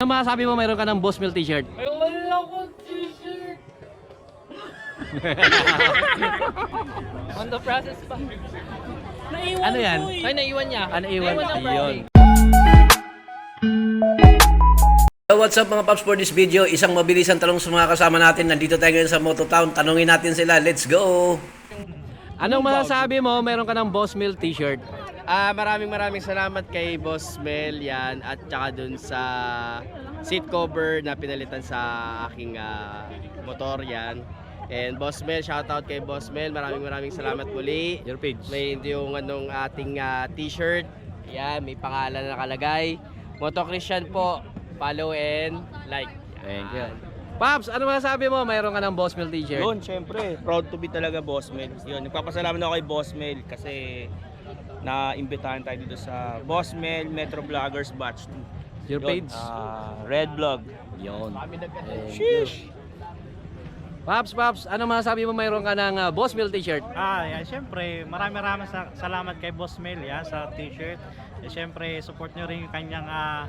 Ano masasabi mo mayroon ka ng Boss Mill t-shirt? Ay, wala akong t-shirt. On the process pa. Naiwan Ano yan? ko eh. Ay, naiwan niya. Ano iwan? Naiwan ng Ayun. Friday. So what's up mga paps for this video? Isang mabilisang tanong sa mga kasama natin. Nandito tayo ngayon sa Mototown. Tanungin natin sila. Let's go! Anong masasabi mo mayroon ka ng Boss Mill t-shirt? Ah, maraming maraming salamat kay Boss Mel yan at saka dun sa seat cover na pinalitan sa aking ah, motor yan. And Boss Mel, shoutout kay Boss Mel. Maraming maraming salamat muli. Your page. May yung anong ating ah, t-shirt. Yan, may pangalan na nakalagay. Moto Christian po. Follow and like. Thank you. Yan. Paps, ano masasabi mo mayroon ka ng Boss Mill t-shirt? Yun, syempre, proud to be talaga Boss Mel. Yun, nagpapasalamat ako kay Boss Mel kasi na-imbitahan tayo dito sa Boss Mel Metro Vloggers Batch 2. Your page? ah, Red Vlog. Yun. You. Sheesh! Paps, Paps, ano masasabi mo mayroon ka ng ah, Boss Mill t-shirt? Ah, yan. Siyempre, maraming maraming sa- salamat kay Boss Mel yan sa t-shirt. Eh, Siyempre, support nyo rin yung kanyang ah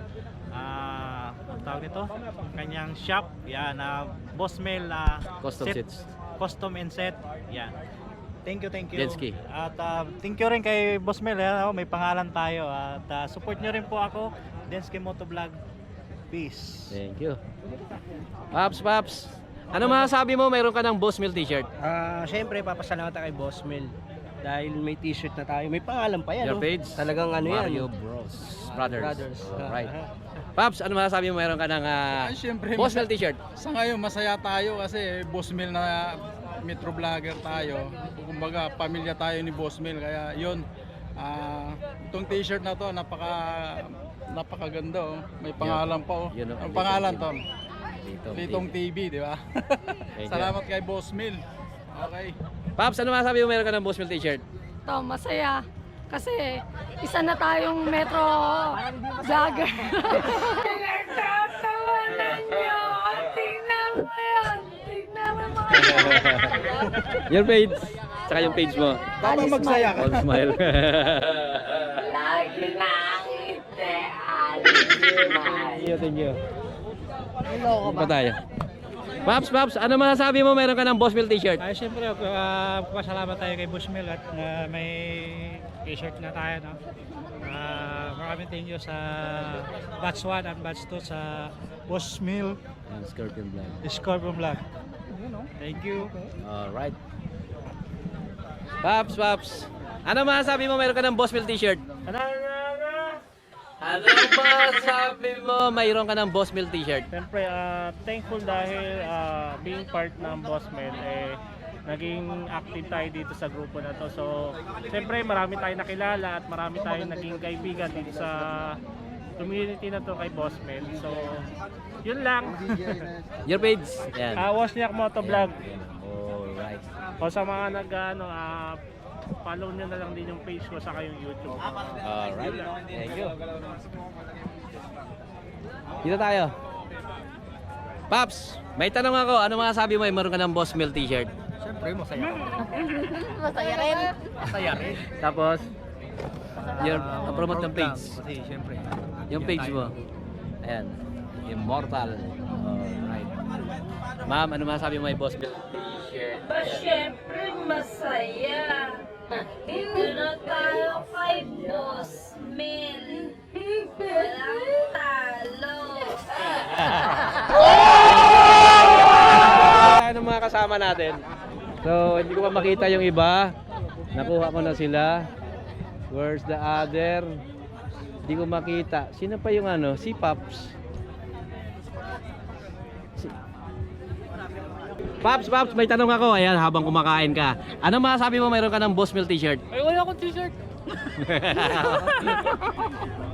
ah, ang tawag nito? Yung kanyang shop. Yan, ah, Boss Mel ah, Custom set- sets. Custom and set. Yan. Thank you, thank you. Jetski. At ah, thank you rin kay Boss Mel. Yan, oh, may pangalan tayo. At ah, support nyo rin po ako, Denski Motovlog. Peace. Thank you. Paps, Paps, ano masasabi mo mayroon ka ng Boss Mill t-shirt? Ah, syempre papasalamat tayo kay Boss Mel dahil may t-shirt na tayo. May pangalan pa yan. Your oh. page? Talagang ano Mario yan. Bros. Ah, Brothers. Brothers. Alright. Paps, ano masasabi mo mayroon ka ng ah, Ay, syempre, Boss Mill t-shirt? Sa ngayon, masaya tayo kasi Boss Mil na metro vlogger tayo. Kumbaga, pamilya tayo ni Boss Mil. Kaya yun, ah, itong t-shirt na to, napaka napakaganda oh. May pangalan pa oh. Yun. Ang pangalan to, Litong, Litong TV, di ba? Salamat kay Boss Mil. Okay. Paps, ano masasabi mo mayroon ka ng Boss Mill t-shirt? to, masaya. Kasi isa na tayong metro vlogger. Your page. Tsaka yung page mo. Dapat magsaya All smile. Lagi na ang. Alis thank you, thank you. Hello ka ba? tayo. Paps, Paps, ano masasabi mo mayroon ka ng Boss Mill t-shirt? Ay, siyempre, uh, pasalamat tayo kay Boss Mel at uh, may t-shirt na tayo. No? Uh, maraming thank you sa batch 1 at batch 2 sa Boss Mel And Scorpion Vlog. Scorpion Vlog. Thank you. Alright. Paps, Paps. Ano masasabi mo mayroon ka ng Boss Mill t-shirt? Ano masasabi mo mayroon ka ng Boss Mill t-shirt? Siyempre, uh, thankful dahil uh, being part ng Boss Mel, eh, naging active tayo dito sa grupo na to. So, siyempre marami tayong nakilala at marami tayong naging kaibigan dito sa community na to kay Boss Mel. So, yun lang. Your page? Yan. uh, Wozniak Motovlog. Alright. O sa mga nag ano, ah, follow nyo na lang din yung page ko sa yung YouTube. Alright. Thank you. Dito tayo. Paps, may tanong ako. Ano masasabi mo? Mayroon ka ng Boss Mill t-shirt? Masaya rin. Tapos, your uh, promote ng page. Kasi syempre. Yung page mo. Ayan. Immortal. Alright. Ma'am, ano masasabi mo may Boss Mill t-shirt? Ba, syempre masaya. Dito na tayo kay Boss Mel. Walang talo. Ano mga kasama natin? So, hindi ko pa makita yung iba. Nakuha ko na sila. Where's the other? Hindi ko makita. Sino pa yung ano? Si Paps. Si... Paps, Paps, may tanong ako. Ayan, habang kumakain ka. Ano masasabi mo mayroon ka ng Boss Mill t-shirt? Ay, wala akong t-shirt.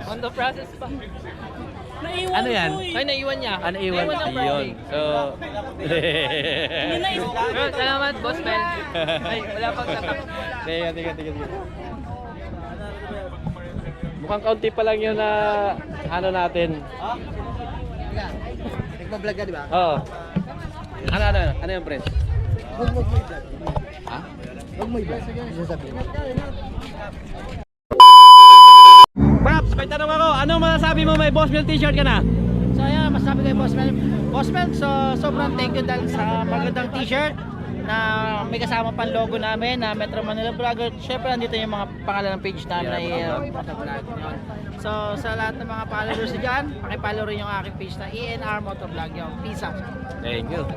On the process pa. Naiwan Ano yan? ko eh. Ay, naiwan niya. Ano iwan? Naiwan ng. Friday. So, Salamat, Boss Mel. Ay, wala pang. Teka, teka, teka, teka. Mukhang kaunti pa lang yun na ano natin. Nagpa-vlog ka, di ba? Oo. Ano, ano, ano yung press? Huwag mo i-vlog. Ha? Huwag mo i-vlog. Ano sasabihin? Paps, may tanong ako. Ano masasabi mo may Boss Mill t-shirt ka na? Saya, Bossman. Bossman, so sobrang thank you dahil sa magandang t-shirt na may kasama pang logo namin na Metro Manila Vlogger. Siyempre, nandito yung mga pangalan ng page namin na uh, Motovlog. Yun. So, sa lahat ng mga followers dyan, pakipollow rin yung aking page na ENR Motovlog. Yung peace out. Thank you.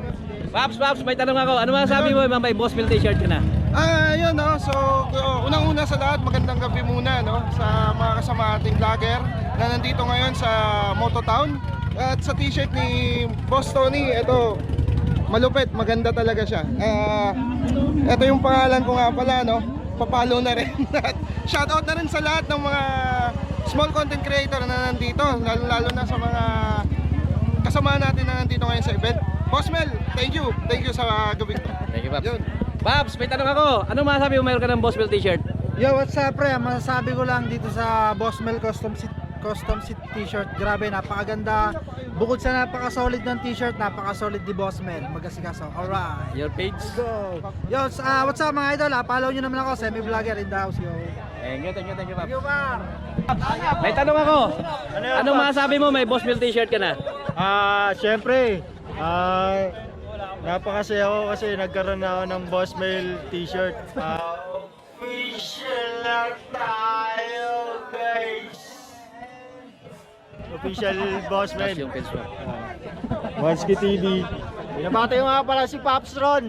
Paps, Paps, may tanong ako. Ano masasabi mo, Ma'am, may Boss Bill t-shirt ka na? Ah, yun no. So, uh, unang-una sa lahat, magandang gabi muna no sa mga kasama ating vlogger na nandito ngayon sa Mototown. At sa t-shirt ni Boss Tony, ito malupit, maganda talaga siya. Ah, ito yung pangalan ko nga pala no. Papalo na rin. Shoutout na rin sa lahat ng mga small content creator na nandito, lalo lalo na sa mga kasama natin na nandito ngayon sa event. Boss Mel, thank you. Thank you sa gabi to. Thank you, Paps. Yun. Paps, may tanong ako. Ano masasabi mo mayroon ka ng Boss Bill t-shirt? Yo, what's up pre? Masasabi ko lang dito sa Boss Mel Custom Sit Custom T-shirt. Grabe, napakaganda. Bukod sa napaka-solid ng t-shirt, napaka-solid ni Boss Mel. Magasikaso. Alright. Your page? Go. Yo, uh, what's up mga idol? Ah, follow nyo naman ako, semi-vlogger in the house, yo. Thank you, thank you, thank you, Paps. Thank you, Mar. May tanong ako. Anong masasabi mo may Boss Bill t-shirt ka na? Ah, syempre, ah, napakasaya ako kasi nagkaroon na ako ng Boss Mail t-shirt. Ah, official na tayo, Official Boss yung page mo. Onski TV. Binabati ko nga pala si Pops Ron.